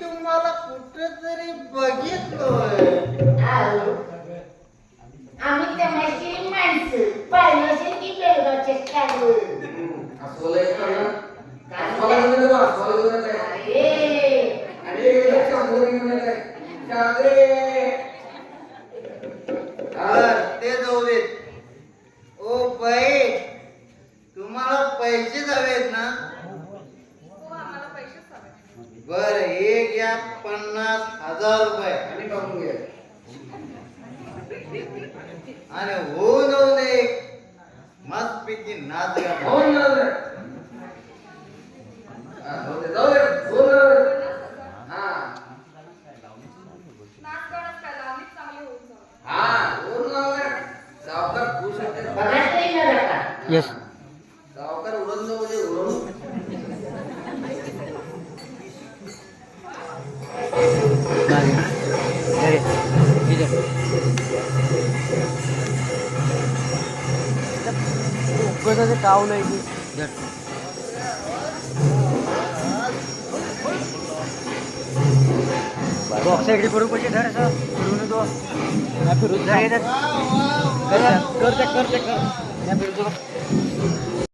तुम्हाला कुठेतरी बघितलोय आम्ही तमाशी माणसं पाहिजे की असं बोलायचं असं बोलायचं? ते जाऊ देत. ओ बाई तुम्हाला पैसे हवेत ना? बर हे घ्या पन्नास हजार रुपये. आणि बघून. आणि हो जाऊ दे. मस्त पैकी नाच हो ना रे. हा, जाऊ दे, जाऊ दे. हो ना रे. हा. नाच गाणंच काय लावणीच चांगली होऊन जाऊ हा, हो ना रे. सावकार खुश होते. बघा तरी न नका Yes. सावकार उडून जाऊ दे, उडून. मागे. अरे, इधर. उगाच ते काव नाही. की. बॉक्स इकडे करून पैसे धर असं. फिरून येतो. फिरून धर येतात कर कर ते कर ते कर. 两天了就。